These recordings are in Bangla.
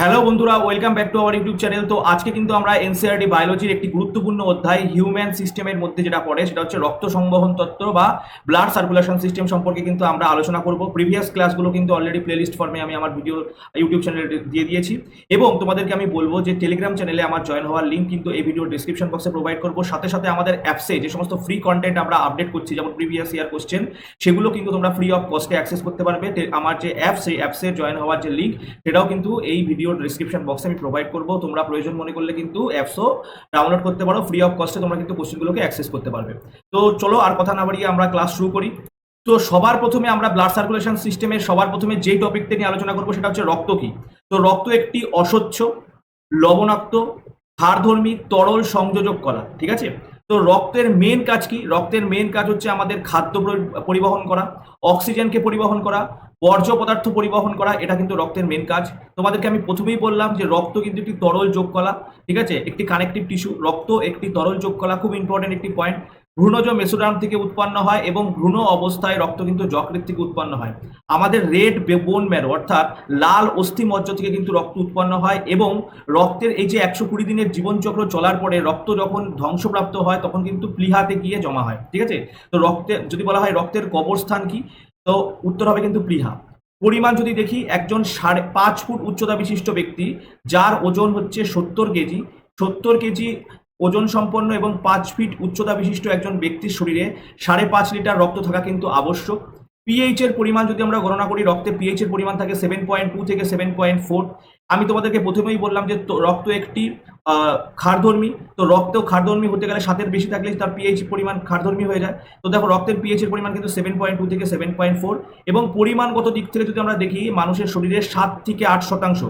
হ্যালো বন্ধুরা, welcome back to our YouTube channel. তো আজকে কিন্তু আমরা এনসিআরটি বায়োলজির একটি গুরুত্বপূর্ণ অধ্যায়, হিউম্যান সিস্টেমের মধ্যে যেটা পড়ে, সেটা হচ্ছে রক্ত সংবহন তত্ত্ব বা ব্লাড সার্কুলেশন সিস্টেম সম্পর্কে কিন্তু আমরা আলোচনা করব। প্রিভিয়াস ক্লাসগুলো কিন্তু অলরেডি প্লেলিস্ট ফর্মে আমি আমার ভিডিও ইউটিউব চ্যানেলে দিয়ে দিয়েছি। এবং তোমাদেরকে আমি বলব যে টেলিগ্রাম চ্যানেলে আমার জয়েন হওয়ার লিঙ্ক কিন্তু এই ভিডিও ডিসক্রিপশন বক্সে প্রোভাইড করব। সাথে সাথে আমাদের অ্যাপসে যে সমস্ত ফ্রি কন্টেন্ট আমরা আপডেট করছি, যেমন প্রিভিয়াস ইয়ার কোশ্চেন সেগুলো কিন্তু তোমরা ফ্রি অফ কস্টে অ্যাক্সেস করতে পারবে। আমার যে অ্যাপ সেই অ্যাপসে জয়েন হওয়ার যে লিঙ্ক সেটাও কিন্তু এই ভিডিওর ডিসক্রিপশন বক্সে আমি প্রোভাইড করব। তোমরা প্রয়োজন মনে করলে কিন্তু অ্যাপসও ডাউনলোড করতে পারো। ফ্রি অফ কস্টে তোমরা কিন্তু কোশ্চেনগুলোকে অ্যাক্সেস করতে পারবে। তো চলো আর কথা না বাড়িয়ে আমরা ক্লাস শুরু করি। তো সবার প্রথমে আমরা ব্লাড সার্কুলেশন সিস্টেমের সবার প্রথমে যেই টপিকটা নিয়ে আলোচনা করব সেটা হচ্ছে রক্ত কি? তো রক্ত একটি অস্বচ্ছ, লবণাক্ত হাড়ধর্মী তরল সংযোজক কলা, ঠিক আছে? তো রক্তের মেন কাজ কি? রক্তের মেন কাজ হচ্ছে আমাদের খাদ্য পরিবহন করা অক্সিজেনকে পরিবহন করা বর্জ্য পদার্থ পরিবহন করা, এটা কিন্তু রক্তের মেন কাজ। তোমাদেরকে আমি প্রথমেই বললাম যে রক্ত কিন্তু একটি তরল যোগ কলা ঠিক আছে? একটি কানেকটিভ টিস্যু রক্ত একটি তরল যোগ কলা খুব ইম্পর্টেন্ট একটি পয়েন্ট ভ্রূণজ মেসোডার্ম থেকে উৎপন্ন হয় এবং ভ্রূণ অবস্থায় রক্ত কিন্তু যকৃত থেকে উৎপন্ন হয়। আমাদের রেড বোন ম্যারো অর্থাৎ লাল অস্থি মজ্জ থেকে কিন্তু রক্ত উৎপন্ন হয় এবং রক্তের এই যে একশো কুড়ি দিনের জীবনচক্র চলার পরে রক্ত যখন ধ্বংসপ্রাপ্ত হয়, তখন কিন্তু প্লিহাতে গিয়ে জমা হয়, ঠিক আছে? তো রক্তে যদি বলা হয় রক্তের কবরস্থান কি? তো উত্তর হবে কিন্তু প্লিহা পরিমাণ যদি দেখি, একজন সাড়ে পাঁচ ফুট উচ্চতা বিশিষ্ট ব্যক্তি, যার ওজন হচ্ছে সত্তর কেজি সত্তর কেজি ওজন সম্পন্ন এবং পাঁচ ফিট উচ্চতা বিশিষ্ট একজন ব্যক্তির শরীরে সাড়ে পাঁচ লিটার রক্ত থাকা কিন্তু আবশ্যক। পিএইচ এর পরিমাণ যদি আমরা গণনা করি, রক্তে পিএইচ এর পরিমাণ থাকে সেভেন পয়েন্ট টু থেকে সেভেন পয়েন্ট ফোর আমি তোমাদেরকে প্রথমেই বললাম যে রক্ত একটি ক্ষারধর্মী। তো রক্তেও ক্ষারধর্মী হতে গেলে সাতের বেশি থাকলে তার পিএইচ পরিমাণ ক্ষারধর্মী হয়ে যায়। তো দেখো, রক্তের পিএইচ এর পরিমাণ কিন্তু সেভেন পয়েন্ট টু থেকে সেভেন পয়েন্ট ফোর এবং পরিমাণগত দিক থেকে যদি আমরা দেখি, মানুষের শরীরে সাত থেকে আট শতাংশ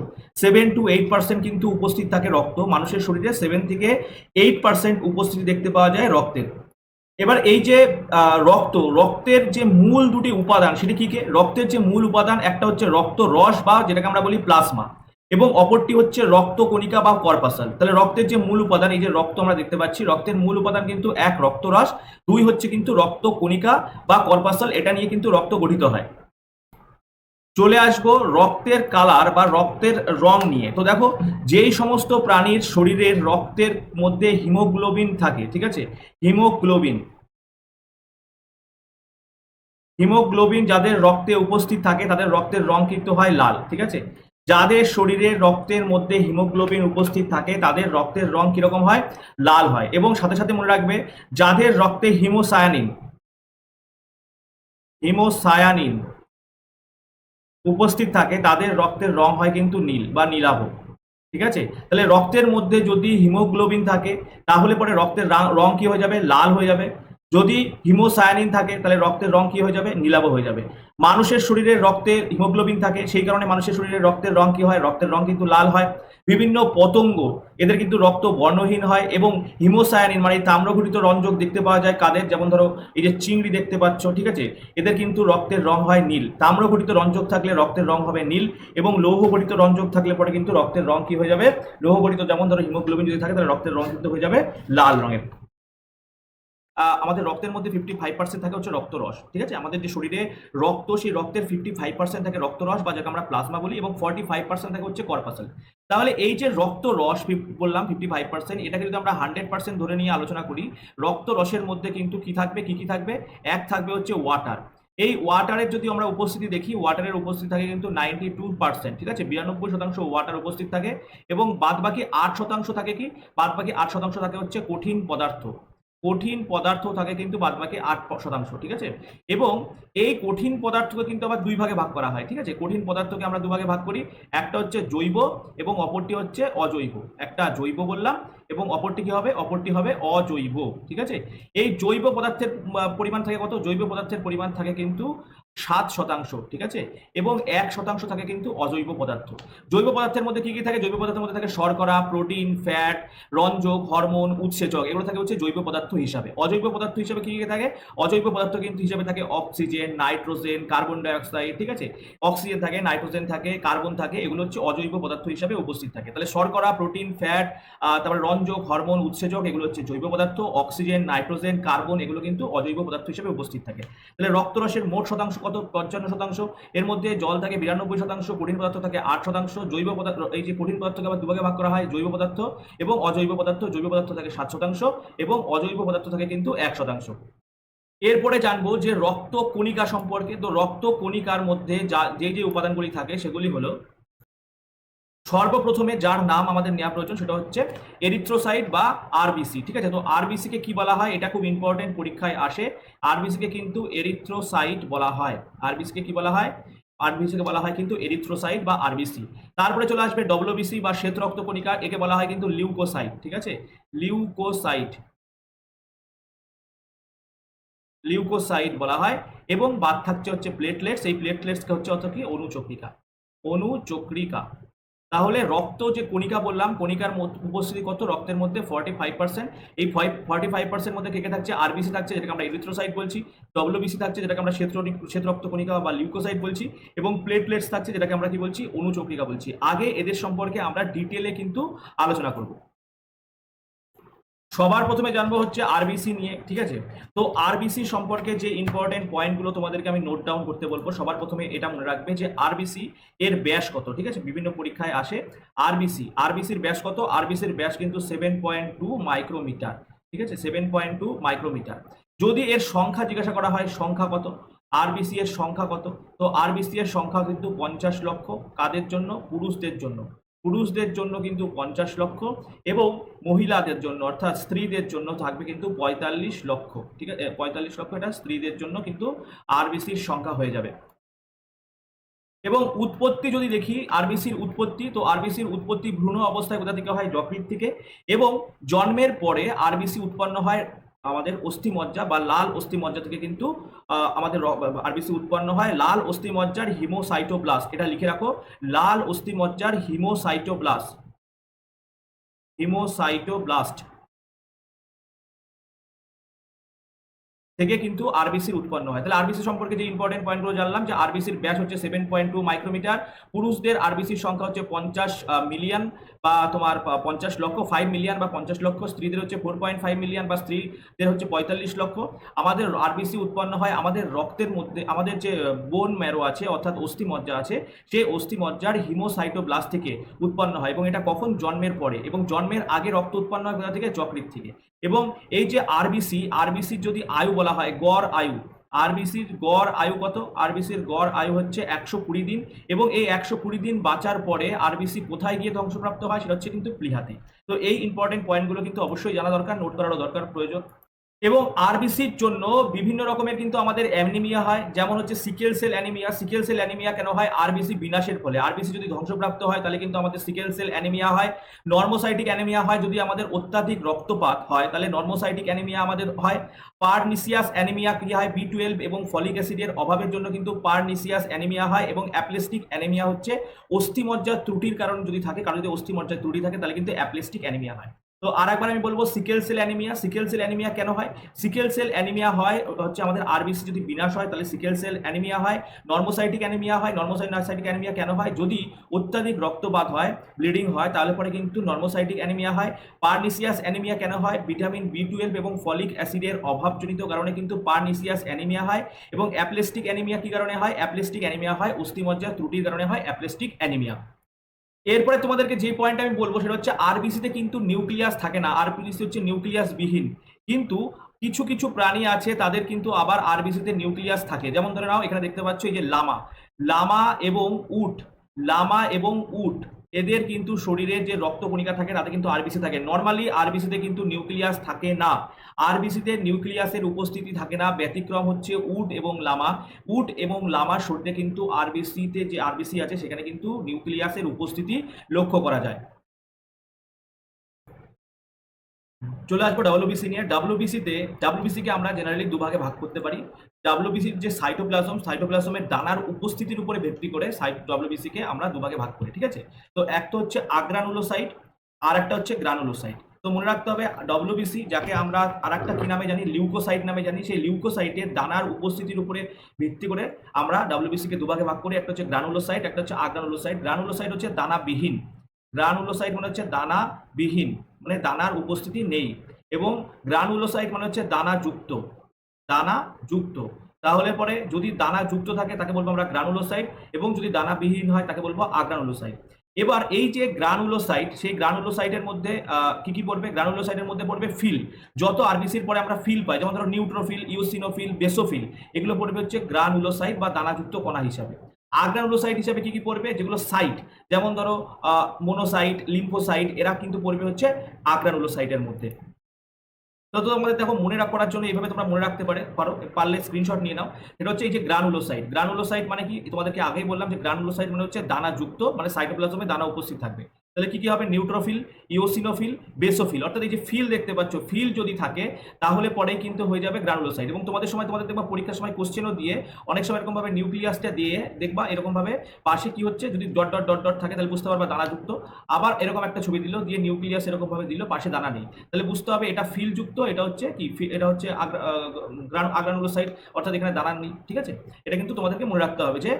সেভেন টু এইট পার্সেন্ট কিন্তু উপস্থিত থাকে রক্ত। মানুষের শরীরে সেভেন থেকে এইট পার্সেন্ট উপস্থিতি দেখতে পাওয়া যায় রক্তের। এবার এই যে রক্ত, রক্তের যে মূল দুটি উপাদান, সেটি কি রক্তের যে মূল উপাদান, একটা হচ্ছে রক্ত রস বা যেটাকে আমরা বলি প্লাজমা এবং অপরটি হচ্ছে রক্ত কণিকা বা কর্পাসাল তাহলে রক্তের যে মূল উপাদান, এই যে রক্ত আমরা দেখতে পাচ্ছি, রক্তের মূল উপাদান কিন্তু এক, রক্তরস। দুই হচ্ছে কিন্তু রক্ত কণিকা বা কর্পাসাল এটা নিয়ে কিন্তু রক্ত গঠিত হয়। চলে আসব রক্তের কালার বা রক্তের রং নিয়ে। তো দেখো, যেই সমস্ত প্রাণীর শরীরের রক্তের মধ্যে হিমোগ্লোবিন থাকে, ঠিক আছে? হিমোগ্লোবিন। হিমোগ্লোবিন যাদের রক্তে উপস্থিত থাকে, তাদের রক্তের রং কিন্তু হয় লাল, ঠিক আছে? যাদের শরীরের রক্তের মধ্যে হিমোগ্লোবিন উপস্থিত থাকে, তাদের রক্তের রং কীরকম হয়? লাল হয়। এবং সাথে সাথে মনে রাখবে, যাদের রক্তে হিমোসায়ানিন হিমোসায়ানিন উপস্থিত থাকে, তাদের রক্তের রং হয় কিন্তু নীল বা নীলাভ। ঠিক আছে? তাহলে রক্তের মধ্যে যদি হিমোগ্লোবিন থাকে, তাহলে পরে রক্তের রা- কি হয়ে যাবে? লাল হয়ে যাবে। যদি হিমোসায়ানিন থাকে, তাহলে রক্তের রং কি হয়ে যাবে? নীলাভ হয়ে যাবে। মানুষের শরীরে রক্তে হিমোগ্লোবিন থাকে, সেই কারণে মানুষের শরীরে রক্তের রং কি হয়? রক্তের রং কিন্তু লাল হয়। বিভিন্ন পতঙ্গ, এদের কিন্তু রক্ত বর্ণহীন হয় এবং হিমোসায়ানিন মানে তাম্রঘটিত রঞ্জক দেখতে পাওয়া যায় কাদের? যেমন ধরো, এই যে চিংড়ি দেখতে পাচ্ছ, ঠিক আছে? এদের কিন্তু রক্তের রং হয় নীল। তাম্রঘটিত রঞ্জক থাকলে রক্তের রং হবে নীল এবং লৌহঘটিত রঞ্জক থাকলে পরে কিন্তু রক্তের রং কি হয়ে যাবে? লৌহঘটিত, যেমন ধরো হিমোগ্লোবিন যদি থাকে, তাহলে রক্তের রং কিন্তু হয়ে যাবে লাল রঙের। আমাদের রক্তের মধ্যে ফিফটি ফাইভ পার্সেন্ট থাকে হচ্ছে রক্তরস, ঠিক আছে? আমাদের যে শরীরে রক্ত, সেই রক্তের ফিফটি ফাইভ পার্সেন্ট থাকে রক্তরস বা যাকে আমরা প্লাজমা বলি এবং ফর্টি ফাইভ পার্সেন্ট থাকে হচ্ছে কর্পাসেল তাহলে এই যে রক্তরস বললাম ফিফটি ফাইভ পার্সেন্ট এটাকে যদি আমরা হান্ড্রেড পার্সেন্ট ধরে নিয়ে আলোচনা করি, রক্তরসের মধ্যে কিন্তু কি থাকবে? কি কি থাকবে? এক থাকবে হচ্ছে ওয়াটার এই ওয়াটারের যদি আমরা উপস্থিতি দেখি ওয়াটারের উপস্থিতি থাকে কিন্তু নাইনটি টু পার্সেন্ট ঠিক আছে? বিরানব্বই শতাংশ ওয়াটার উপস্থিত থাকে এবং বাদ বাকি আট শতাংশ থাকে কি? বাদ বাকি আট শতাংশ থাকে হচ্ছে কঠিন পদার্থ। কঠিন পদার্থ থাকে কিন্তু বাদ বাকি আট শতাংশ, ঠিক আছে? এবং এই কঠিন পদার্থকে কিন্তু আবার দুই ভাগে ভাগ করা হয়, ঠিক আছে? কঠিন পদার্থকে আমরা দুভাগে ভাগ করি, একটা হচ্ছে জৈব এবং অপরটি হচ্ছে অজৈব। একটা জৈব বললাম, এবং অপরটি কি হবে? অপরটি হবে অজৈব, ঠিক আছে? এই জৈব পদার্থের পরিমাণ থাকে কত? জৈব পদার্থের পরিমাণ থাকে কিন্তু সাত শতাংশ, ঠিক আছে? এবং এক শতাংশ থাকে কিন্তু অজৈব পদার্থ। জৈব পদার্থের মধ্যে কি কি থাকে? জৈব পদার্থের মধ্যে থাকে শর্করা, প্রোটিন, ফ্যাট রঞ্জক হরমোন, উৎসেচক। এগুলো থাকে হচ্ছে জৈব পদার্থ হিসাবে। অজৈব পদার্থ হিসাবে কি কি থাকে? অজৈব পদার্থ কিন্তু হিসাবে থাকে অক্সিজেন, নাইট্রোজেন, কার্বন ডাইঅক্সাইড, ঠিক আছে? অক্সিজেন থাকে, নাইট্রোজেন থাকে, কার্বন থাকে, এগুলো হচ্ছে অজৈব পদার্থ হিসাবে উপস্থিত থাকে। তাহলে শর্করা, প্রোটিন, ফ্যাট তারপরে রঞ্জক হরমোন, উৎসেচক, এগুলো হচ্ছে জৈব পদার্থ, অক্সিজেন, নাইট্রোজেন, কার্বন, এগুলো কিন্তু অজৈব পদার্থ হিসাবে উপস্থিত থাকে। তাহলে রক্তরসের মোট শতাংশ কত পঞ্চান্ন শতাংশ? এর মধ্যে জল থাকে বিরানব্বই শতাংশ কঠিন পদার্থ থাকে আট শতাংশ, জৈব পদার্থ, এই যে কঠিন পদার্থকে আবার দুভাগে ভাগ করা হয়, জৈব পদার্থ এবং অজৈব পদার্থ। জৈব পদার্থ থাকে সাত শতাংশ এবং অজৈব পদার্থ থাকে কিন্তু এক শতাংশ। এরপরে জানব যে রক্ত কণিকা সম্পর্কে। তো রক্ত কণিকার মধ্যে যা, যে যে উপাদানগুলি থাকে সেগুলি হলো সর্বপ্রথমে যার নাম আমাদের নেওয়া প্রয়োজন সেটা হচ্ছে এরিথ্রোসাইট বা আরবিসি ঠিক আছে? তো আরবিসি কে বলা হয়? এটা খুব ইম্পর্টেন্ট পরীক্ষায় আসে। আরবিসি কে কিন্তু এরিথ্রোসাইট বলা হয়। আরবিসি কে বলা হয়? আরবিসি কে বলা হয় কিন্তু এরিথ্রোসাইট বা আরবিসি তারপরে চলে আসবে ডব্লিউবিসি বা শ্বেত রক্ত কণিকা একে বলা হয় কিন্তু লিউকোসাইট ঠিক আছে? লিউকোসাইট লিউকোসাইট বলা হয়। এবং বাদ থাকছে হচ্ছে প্লেটলেটস এই প্লেটলেটসকে হচ্ছে অর্থ কি? অনুচক্রিকা। অনুচক্রিকা। তাহলে রক্ত যে কণিকা বললাম, কণিকার উপস্থিতি কত? রক্তের মধ্যে ফর্টি ফাইভ পার্সেন্ট এই ফাইভ ফর্টি ফাইভ পার্সেন্ট মধ্যে কে কে থাকছে? আরবিসি থাকছে, যেটাকে আমরা এরিথ্রোসাইট বলছি। ডব্লিউবিসি থাকছে, যেটাকে আমরা শ্বেত শ্বেত রক্ত কণিকা বা লিউকোসাইট বলছি। এবং প্লেটলেটস থাকছে, যেটাকে আমরা কি বলছি? অনুচক্রিকা বলছি। আগে এদের সম্পর্কে আমরা ডিটেলে কিন্তু আলোচনা করব। সবার প্রথমে জানব হচ্ছে আরবিসি নিয়ে, ঠিক আছে? তো আরবিসি সম্পর্কে যে ইম্পর্টেন্ট পয়েন্টগুলো তোমাদেরকে আমি নোট ডাউন করতে বলব, সবার প্রথমে এটা মনে রাখবে যে আরবিসি এর ব্যাস কত, ঠিক আছে? বিভিন্ন পরীক্ষায় আসে আরবিসি আরবিসির ব্যাস কত? আরবিসির ব্যাস কিন্তু সেভেন পয়েন্ট টু মাইক্রোমিটার ঠিক আছে? সেভেন পয়েন্ট টু মাইক্রোমিটার যদি এর সংখ্যা জিজ্ঞাসা করা হয়, সংখ্যা কত? আরবিসি এর সংখ্যা কত? তো আরবিসি এর সংখ্যা কিন্তু পঞ্চাশ লক্ষ। কাদের জন্য? পুরুষদের জন্য। পুরুষদের জন্য কিন্তু পঞ্চাশ লক্ষ এবং মহিলাদের জন্য, অর্থাৎ স্ত্রীদের জন্য থাকবে কিন্তু পঁয়তাল্লিশ লক্ষ, ঠিক আছে? পঁয়তাল্লিশ লক্ষ এটা স্ত্রীদের জন্য কিন্তু আরবিসির সংখ্যা হয়ে যাবে। এবং উৎপত্তি যদি দেখি, আরবিসির উৎপত্তি, তো আরবিসির উৎপত্তি ভ্রূণ অবস্থায় কোথা থেকে হয়? যকৃত থেকে। এবং জন্মের পরে আরবিসি উৎপন্ন হয় আমাদের অস্থিমজ্জা বা লাল অস্থিমজ্জা থেকে কিন্তু আমাদের আরবিসি উৎপন্ন হয়। লাল অস্থিমজ্জার হিমোসাইটোপ্লাস এটা লিখে রাখো। লাল অস্থিমজ্জার হিমোসাইটোপ্লাস্ট হিমোসাইটোব্লাস্ট। থেকে কিন্তু আরবিসির উৎপন্ন হয়। তাহলে আরবিসি সম্পর্কে যে ইম্পর্টেন্ট পয়েন্টগুলো জানলাম, যে আরবিসির ব্যাস হচ্ছে সেভেন পয়েন্ট টু মাইক্রোমিটার পুরুষদের আরবিসির সংখ্যা হচ্ছে পঞ্চাশ মিলিয়ন বা তোমার পঞ্চাশ লক্ষ ফাইভ মিলিয়ন বা পঞ্চাশ লক্ষ, স্ত্রীদের হচ্ছে ফোর পয়েন্ট ফাইভ মিলিয়ন বা স্ত্রীদের হচ্ছে পঁয়তাল্লিশ লক্ষ। আমাদের আরবিসি উৎপন্ন হয় আমাদের রক্তের মধ্যে, আমাদের যে বোন ম্যারো আছে, অর্থাৎ অস্থিমজ্জা আছে, সেই অস্থি অস্থিমজ্জার হিমোসাইটোব্লাস্ট থেকে উৎপন্ন হয় এবং এটা কখন জন্মের পরে এবং জন্মের আগে রক্ত উৎপন্ন হয় কোথা থেকে? যকৃত থেকে। এবং এই যে আরবিসি আরবিসির যদি আয়ু বলা হয় গড় আয়ু। আরবিসির গড় আয়ু কত? আরবিসির গড় আয়ু হচ্ছে একশো কুড়ি দিন এবং এই একশো কুড়ি দিন বাঁচার পরে আরবিসি কোথায় গিয়ে ধ্বংসপ্রাপ্ত হয় সেটা হচ্ছে কিন্তু প্লিহাতে তো এই ইম্পর্টেন্ট পয়েন্টগুলো কিন্তু অবশ্যই জানা দরকার নোট করারও দরকার, প্রয়োজন। এবং আরবিসির জন্য বিভিন্ন রকমের কিন্তু আমাদের অ্যানিমিয়া হয়। যেমন হচ্ছে sickle cell anaemia. Sickle cell anaemia কেন হয়? আরবিসি বিনাশের ফলে। আরবিসি যদি ধ্বংসপ্রাপ্ত হয়, তাহলে কিন্তু আমাদের সিকেল সেল অ্যানিমিয়া হয়। নর্মোসাইটিক অ্যানিমিয়া হয় যদি আমাদের অত্যাধিক রক্তপাত হয়, তাহলে নর্মোসাইটিক অ্যানিমিয়া আমাদের হয়। পারনিসিয়াস অ্যানিমিয়া কি হয় বি টুয়েলভ এবং ফলিক অ্যাসিডের অভাবের জন্য কিন্তু পারনিসিয়াস অ্যানিমিয়া হয় এবং অ্যাপ্লেস্টিক অ্যানিমিয়া হচ্ছে অস্থিমজ্জার ত্রুটির কারণ যদি থাকে, কারণ যদি অস্থিমজ্জার ত্রুটি থাকে, তাহলে কিন্তু অ্যাপ্লেস্টিক অ্যানিমিয়া হয়। তো আর একবার আমি বলব sickle cell anaemia sickle cell anaemia কেন হয়? সিকেল সেল অ্যানিমিয়া হয় হচ্ছে আমাদের আরবিসি যদি বিনাশ হয়, তাহলে সিকেল সেল অ্যানিমিয়া হয়। নর্মোসাইটিক অ্যানিমিয়া হয় নর্মোসাইটিক অ্যানিমিয়া কেন হয়? যদি অত্যাধিক রক্তপাত হয় ব্লিডিং হয়, তাহলে পরে কিন্তু নর্মোসাইটিক অ্যানিমিয়া হয়। পারনিসিয়াস অ্যানিমিয়া কেন হয়? ভিটামিন বি টুয়েলভ এবং ফলিক অ্যাসিডের অভাবজনিত কারণে কিন্তু পারনিসিয়াস অ্যানিমিয়া হয় এবং অ্যাপ্লেস্টিক অ্যানিমিয়া কি কারণে হয়? অ্যাপ্লেস্টিক অ্যানিমিয়া হয়, অস্থিমজ্জার ত্রুটির কারণে হয় অ্যাপ্লেস্টিক অ্যানিমিয়া এরপরে তোমাদেরকে যে পয়েন্ট আমি বলব সেটা হচ্ছে আরবিসিতে কিন্তু নিউক্লিয়াস থাকে না। আরবিসি হচ্ছে নিউক্লিয়াস বিহীন কিন্তু কিছু কিছু প্রাণী আছে, তাদের কিন্তু আবার আরবিসিতে নিউক্লিয়াস থাকে। যেমন ধরে নাও, এখানে দেখতে পাচ্ছ এই যে লামা। লামা এবং উট। লামা এবং উট। এদের কিন্তু শরীরে যে রক্ত কণিকা থাকে, তাতে কিন্তু আরবিসি থাকে। নর্মালি আরবিসিতে কিন্তু নিউক্লিয়াস থাকে না। আরবিসিতে নিউক্লিয়াসের উপস্থিতি থাকে না। ব্যতিক্রম হচ্ছে উট এবং লামা। উট এবং লামার শরীরে কিন্তু আরবিসিতে যে আরবিসি আছে, সেখানে কিন্তু নিউক্লিয়াসের উপস্থিতি লক্ষ্য করা যায়। চলে আসব ডাব্লিউবিসি নিয়ে। ডাব্লিউবিসিতে ডাব্লিউবিসিকে আমরা জেনারেলি দুভাগে ভাগ করতে পারি। ডাব্লিউবিসির যে সাইটোপ্লাজম সাইটোপ্লাজমের দানার উপস্থিতির উপরে ভিত্তি করে সাইট ডাব্লিউবিসিকে আমরা দুভাগে ভাগ করি, ঠিক আছে? তো একটা হচ্ছে আগ্রানুলোসাইট, আর একটা হচ্ছে গ্রানুলোসাইট। তো মনে রাখতে হবে ডব্লিউবিসি যাকে আমরা আর একটা কি নামে জানি লিউকোসাইট নামে জানি, সেই লিউকোসাইটের দানার উপস্থিতির উপরে ভিত্তি করে আমরা ডাব্লিউবিসিকে দুভাগে ভাগ করি। একটা হচ্ছে গ্রানুলোসাইট একটা হচ্ছে আগ্রানুলোসাইট। গ্রানুলোসাইট হচ্ছে দানাবিহীন। গ্রানুলোসাইট মানে হচ্ছে দানাবিহীন। মানে দানার উপস্থিতি নেই। এবং গ্রানুলোসাইট মানে হচ্ছে দানা যুক্ত। দানা যুক্ত। তাহলে পরে যদি দানা যুক্ত থাকে তাকে বলব আমরা গ্রানুলোসাইট এবং যদি দানাবিহীন হয় তাকে বলব আগ্রানুলোসাইট। এবার এই যে গ্রানুলোসাইট, সেই গ্রানুলোসাইটের মধ্যে কি কি পড়বে? গ্রানুলোসাইটের মধ্যে পড়বে ফিল। যত আরবিসির পরে আমরা ফিল পাই, যেমন ধরো নিউট্রোফিল, ইউসিনোফিল, বেসোফিল, এগুলো পড়বে হচ্ছে গ্রানুলোসাইট বা দানাযুক্ত কণা হিসাবে। আগ্রানুলোসাইট হিসাবে কি কি পড়বে? যেগুলো সাইট, যেমন ধরো মোনোসাইট, লিম্ফোসাইট, এরা কিন্তু পড়বে হচ্ছে আগ্রানুলোসাইটের মধ্যে। তো তোমাদের দেখো, মনে করার জন্য এইভাবে তোমরা মনে রাখতে পারে, পারো, পারলে স্ক্রিনশট নিয়ে নাও। এটা হচ্ছে এই যে গ্রানুলোসাইট গ্রানুলোসাইট মানে কি? তোমাদেরকে আগেই বললাম যে গ্রানুলোসাইট মানে হচ্ছে দানা যুক্ত মানে সাইটোপ্লাজমে দানা উপস্থিত থাকবে। তাহলে কি কি হবে? নিউট্রোফিল ইওসিনোফিল বেসোফিল অর্থাৎ এই যে ফিল দেখতে পাচ্ছ ফিল যদি থাকে, তাহলে পরেই কিন্তু হয়ে যাবে গ্রানুলোসাইট এবং তোমাদের সময় তোমাদের দেখবা পরীক্ষার সময় কোশ্চেনও দিয়ে, অনেক সময় এরকম ভাবে নিউক্লিয়াসটা দিয়ে দেখবা এরকম ভাবে পাশে কি হচ্ছে, যদি ডট ডট ডট ডট থাকে, তাহলে বুঝতে পারবা দানাযুক্ত। আবার এরকম একটা ছবি দিল, দিয়ে নিউক্লিয়াস এরকম ভাবে দিল, পাশে দানা নেই। তাহলে বুঝতে হবে এটা ফিল যুক্ত, এটা হচ্ছে কি এটা হচ্ছে গ্রানুলোসাইট অর্থাৎ এখানে দানা নেই, ঠিক আছে? এটা কিন্তু তোমাদেরকে মনে রাখতে হবে যে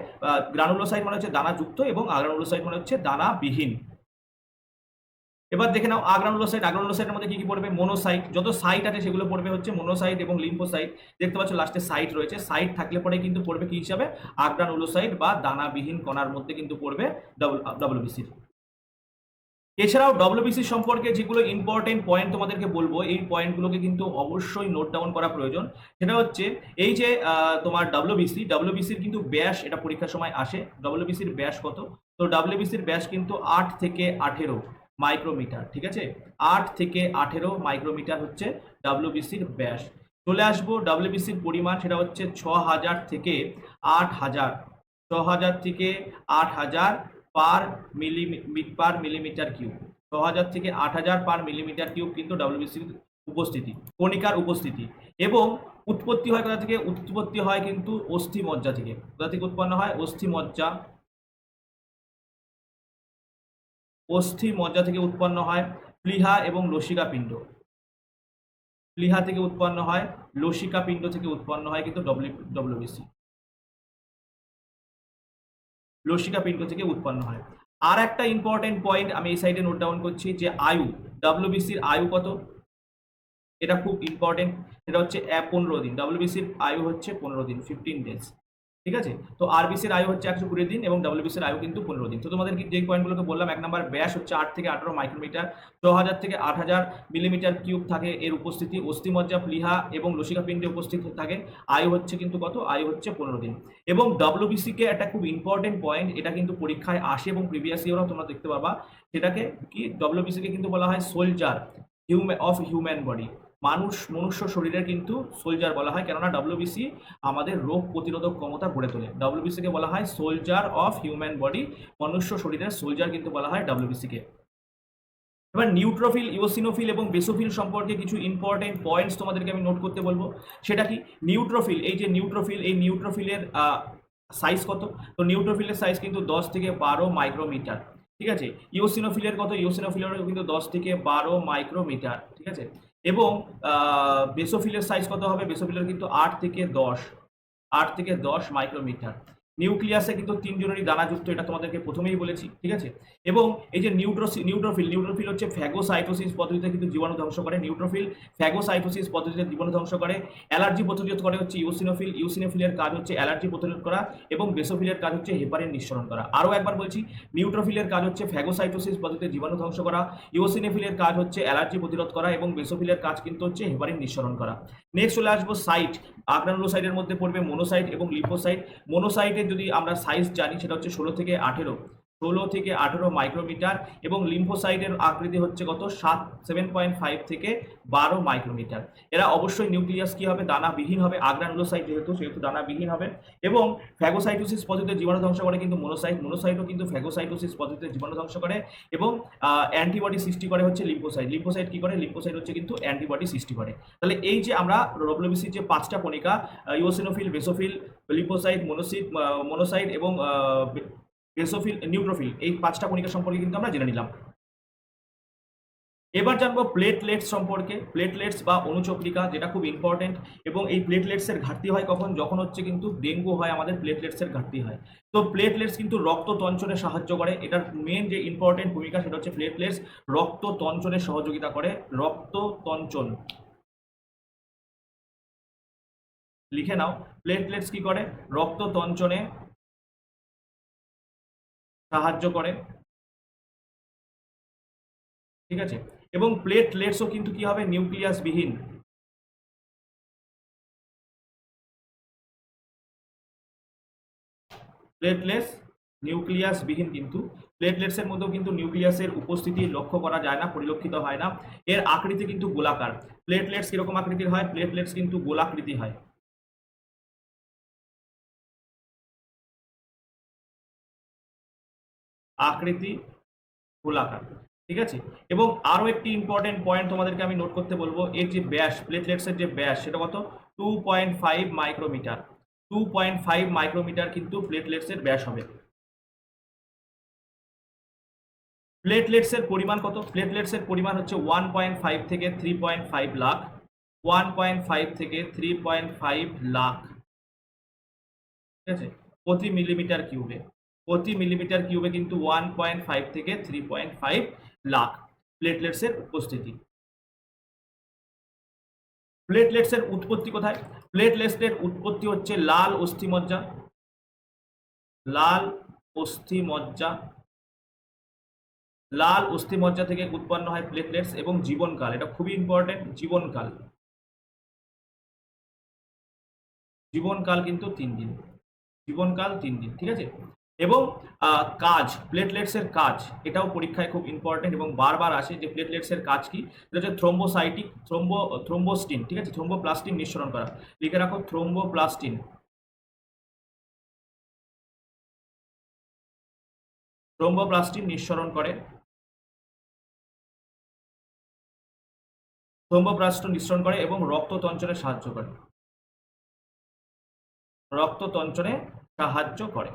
গ্রানুলোসাইট মানে হচ্ছে দানা যুক্ত এবং আগ্রানুলোসাইট মানে হচ্ছে দানাবিহীন। এবার দেখে নাও আগ্রানুলোসাইট। আগ্রানুলোসাইটের মধ্যে কি কি পড়বে? মোনোসাইট। যত সাইট আছে সেগুলো পড়বে হচ্ছে মোনোসাইট এবং লিম্ফোসাইট। দেখতে পাচ্ছ লাস্টে সাইট রয়েছে। সাইট থাকলে পরে কিন্তু পড়বে কি হিসাবে? আগ্রানুলোসাইট বা দানাবিহীন কণার মধ্যে কিন্তু পড়বে ডব্লিউবিসির এছাড়াও ডব্লিউবিসি সম্পর্কে যেগুলো ইম্পর্টেন্ট পয়েন্ট তোমাদেরকে বলব, এই পয়েন্টগুলোকে কিন্তু অবশ্যই নোট ডাউন করা প্রয়োজন। সেটা হচ্ছে এই যে তোমার ডব্লিউবিসি ডব্লিউবিসির কিন্তু ব্যাস এটা পরীক্ষার সময় আসে। ডব্লিউবিসির ব্যাস কত? তো ডব্লিউবিসির ব্যাস কিন্তু আট থেকে আঠেরো। মাইক্রোমিটার, ঠিক আছে? আট থেকে আঠেরো মাইক্রোমিটার হচ্ছে ডাব্লিউবিসির ব্যাস। চলে আসব ডাব্লিউবিসির পরিমাণ সেটা হচ্ছে ছ হাজার থেকে আট হাজার। ছ হাজার থেকে আট হাজার পার মিলি পার মিলিমিটার কিউব। ছ হাজার থেকে আট হাজার পার মিলিমিটার কিউব কিন্তু ডাব্লিউবিসির উপস্থিতি, কণিকার উপস্থিতি। এবং উৎপত্তি হয় কোথা থেকে? উৎপত্তি হয় কিন্তু অস্থি মজ্জা থেকে। কোথা থেকে উৎপন্ন হয়? অস্থি মজ্জা অস্থি মজ্জা থেকে উৎপন্ন হয় প্লিহা এবং লসিকা পিণ্ড। প্লীহা থেকে উৎপন্ন হয়, লসিকা পিণ্ড থেকে উৎপন্ন হয় কিন্তু ডব্লিউ ডব্লিউবিসি লসিকা পিণ্ড থেকে উৎপন্ন হয়। আর একটা ইম্পর্টেন্ট পয়েন্ট আমি এই সাইডে নোট ডাউন করছি যে আয়ু ডাব্লিউবিসির আয়ু কত? এটা খুব ইম্পর্টেন্ট এটা হচ্ছে পনেরো দিন। ডাব্লিউবিসির আয়ু হচ্ছে পনেরো দিন ফিফটিন ডেজ ঠিক আছে? তো আরবিসির আয়ু হচ্ছে একশো কুড়ি দিন এবং ডাব্লিউবিসির আয়ু কিন্তু পনেরো দিন। তো তোমাদের যে পয়েন্টগুলোকে বললাম, এক নম্বর ব্যাস হচ্ছে আট থেকে আঠারো মাইক্রোমিটার, ছ হাজার থেকে আট হাজার মিলিমিটার কিউব থাকে এর উপস্থিতি, অস্থিমজ্জা, প্লীহা এবং লসিকা পিণ্ডে উপস্থিত থাকে। আয়ু হচ্ছে কিন্তু কত? আয়ু হচ্ছে পনেরো দিন। এবং ডব্লিউবিসিকে একটা খুব ইম্পর্টেন্ট পয়েন্ট এটা কিন্তু পরীক্ষায় আসে এবং প্রিভিয়াস ইয়ারও তোমরা দেখতে পাবা, সেটাকে কি? ডব্লিউবিসিকে কিন্তু বলা হয় soldier human of human body মানুষ, মনুষ্য শরীরের কিন্তু সোলজার বলা হয়। কেননা ডব্লিউবিসি আমাদের রোগ প্রতিরোধক ক্ষমতা গড়ে তোলে। ডব্লিউবিসিকে বলা হয় সোলজার অফ হিউম্যান বডি মনুষ্য শরীরের সোলজার কিন্তু বলা হয় ডব্লিউবিসিকে এবার নিউট্রোফিল ইওসিনোফিল এবং বেসোফিল সম্পর্কে কিছু ইম্পর্টেন্ট পয়েন্টস তোমাদেরকে আমি নোট করতে বলব। সেটা কি? নিউট্রোফিল এই যে নিউট্রোফিল এই নিউট্রোফিলের সাইজ কত? তো নিউট্রোফিলের সাইজ কিন্তু দশ থেকে বারো মাইক্রোমিটার ঠিক আছে? ইওসিনোফিলের কত? ইওসিনোফিলের কিন্তু দশ থেকে বারো মাইক্রোমিটার ঠিক আছে? এবং বেসোফিলের সাইজ কত হবে? বেসোফিলের কিন্তু আট থেকে দশ আট থেকে দশ মাইক্রোমিটার নিউক্লিয়াসে কিন্তু তিনজনেরই দানাযুক্ত এটা তোমাদেরকে প্রথমেই বলেছি, ঠিক আছে? এবং এই যে নিউট্রোসি, নিউট্রোফিল নিউট্রোফিল হচ্ছে ফ্যাগোসাইটোসিস পদ্ধতিতে কিন্তু জীবাণু ধ্বংস করে, নিউট্রোফিল ফ্যাগোসাইটোসিস পদ্ধতিতে জীবাণু ধ্বংস করে, অ্যালার্জি প্রতিরোধ করে হচ্ছে ইউসিনোফিল, ইউসিনোফিলের কাজ হচ্ছে অ্যালার্জি প্রতিরোধ করা এবং বেসোফিলের কাজ হচ্ছে হেপারিন নিঃসরণ করা। আরও একবার বলছি, নিউট্রোফিলের কাজ হচ্ছে ফ্যাগোসাইটোসিস পদ্ধতিতে জীবাণু ধ্বংস করা, ইউসিনোফিলের কাজ হচ্ছে অ্যালার্জি প্রতিরোধ করা এবং বেসোফিলের কাজ কিন্তু হচ্ছে হেপারিন নিঃসরণ করা। নেক্সট চলে আসব সাইট আগ্রানুলোসাইটের মধ্যে পড়বে মোনোসাইট এবং লিপোসাইট মোনোসাইটের যদি আমরা সাইজ জানি সেটা হচ্ছে ষোলো থেকে আঠেরো। ষোলো থেকে আঠেরো মাইক্রোমিটার এবং লিম্ফোসাইটের আকৃতি হচ্ছে কত? সাত, সেভেন পয়েন্ট ফাইভ থেকে বারো মাইক্রোমিটার। এরা অবশ্যই নিউক্লিয়াস কী হবে? দানাবিহীন হবে। আগ্রানুলোসাইট যেহেতু, সেহেতু দানাবিহীন হবে। এবং ফ্যাগোসাইটোসিস পদ্ধতিতে জীবাণু ধ্বংস করে কিন্তু মোনোসাইট। মোনোসাইটও কিন্তু ফ্যাগোসাইটোসিস পদ্ধতিতে জীবাণু ধ্বংস করে এবং অ্যান্টিবডি সৃষ্টি করে হচ্ছে লিম্ফোসাইট। লিম্ফোসাইট কী করে? লিম্ফোসাইট হচ্ছে কিন্তু অ্যান্টিবডি সৃষ্টি করে। তাহলে এই যে আমরা ডব্লিউবিসির যে পাঁচটা কণিকা eosinophil basophil lymphocyte, monocyte monocyte এবং বেসোফিল নিউট্রোফিল, এই পাঁচটা কণিকা সম্পর্কে কিন্তু আমরা জেনে নিলাম। এবার জানব প্লেটলেটস সম্পর্কে। প্লেটলেটস বা অনুচক্রিকা, যেটা খুব ইম্পর্টেন্ট এবং এই প্লেটলেটসের ঘাটতি হয় কখন? যখন হচ্ছে কিন্তু ডেঙ্গু হয়, আমাদের প্লেটলেটসের ঘাটতি হয়। তো প্লেটলেটস কিন্তু রক্ত তঞ্চনে সাহায্য করে। এটার মেন যে ইম্পর্টেন্ট ভূমিকা, সেটা হচ্ছে প্লেটলেটস রক্ত তঞ্চনে সহযোগিতা করে। রক্ত তঞ্চন। লিখে নাও, প্লেটলেটস কি করে? রক্ত তঞ্চনে সাহায্য করে। ঠিক আছে? এবং প্লেটলেটসও কিন্তু কি হবে? নিউক্লিয়াস বিহীন প্লেটলেস নিউক্লিয়াস বিহীন কিন্তু। প্লেটলেটসের মধ্যেও কিন্তু নিউক্লিয়াসের উপস্থিতি লক্ষ্য করা যায় না, পরিলক্ষিত হয় না। এর আকৃতি কিন্তু গোলাকার। প্লেটলেটস কীরকম আকৃতির হয়? প্লেটলেটস কিন্তু গোলাকৃতি হয়। আকৃতি গোলাকার, ঠিক আছে? এবং আরও একটি ইম্পর্টেন্ট পয়েন্ট তোমাদেরকে আমি নোট করতে বলব, এর যে ব্যাস প্লেটলেটসের যে ব্যাস সেটা কত? Two point five micrometre two point five micrometre কিন্তু প্লেটলেটসের ব্যাস হবে। প্লেটলেটসের পরিমাণ কত? প্লেটলেটসের পরিমাণ হচ্ছে ওয়ান পয়েন্ট ফাইভ থেকে three point five lakh one point five থেকে থ্রি পয়েন্ট ফাইভ লাখ ঠিক আছে? প্রতি মিলিমিটার কিউবে প্রতি মিলিমিটার কিউবে কিন্তু ওয়ান পয়েন্ট ফাইভ থেকে থ্রি পয়েন্ট ফাইভ লাখ প্লেটলেটসের উপস্থিতি। প্লেটলেটসের উৎপত্তি কোথায়? প্লেটলেটসের উৎপত্তি হচ্ছে লাল অস্থিমজ্জা। লাল অস্থিমজ্জা। লাল অস্থিমজ্জা থেকে উৎপন্ন হয় প্লেটলেটস এবং জীবনকাল। এটা খুবই ইম্পর্টেন্ট জীবনকাল। জীবনকাল কিন্তু তিন দিন। জীবনকাল তিন দিন, ঠিক আছে? এবং কাজ প্লেটলেটসের কাজ, এটাও পরীক্ষায় খুব ইম্পর্টেন্ট এবং বারবার আসে যে প্লেটলেটসের কাজ কি? এটা হচ্ছে থ্রোম্বোসাইটিক থ্রোম্বো থ্রোম্বোস্টিন ঠিক আছে? থ্রোম্বোপ্লাস্টিন নিঃসরণ করা। লিখে রাখো থ্রোম্বোপ্লাস্টিন থ্রোম্বোপ্লাস্টিন নিঃসরণ করে। থ্রোম্বোপ্লাস্ট নিঃসরণ করে এবং রক্ত তঞ্চনে সাহায্য করে। রক্ত তঞ্চনে সাহায্য করে।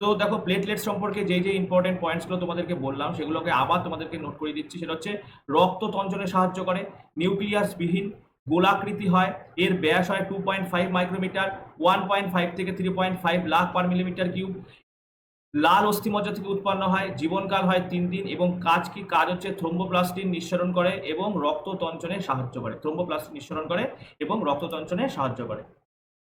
তো দেখো প্লেটলেট সম্পর্কে যে যে ইম্পর্টেন্ট পয়েন্টসগুলো তোমাদেরকে বললাম, সেগুলোকে আবার তোমাদেরকে নোট করে দিচ্ছি। সেটা হচ্ছে রক্ত তঞ্চনে সাহায্য করে নিউক্লিয়াস বিহীন গোলাকৃতি হয়, এর ব্যাস হয় two point five micrometre one point five থেকে three point five lakh per millimetre cube লাল অস্থিমজ্জা থেকে উৎপন্ন হয়, জীবনকাল হয় তিন দিন, এবং কাজ কি? কাজ হচ্ছে থ্রোম্বোপ্লাস্টিন নিঃসরণ করে এবং রক্ত তঞ্চনে সাহায্য করে থ্রোম্বোপ্লাস্টিন নিঃসরণ করে এবং রক্ত তঞ্চনে সাহায্য করে।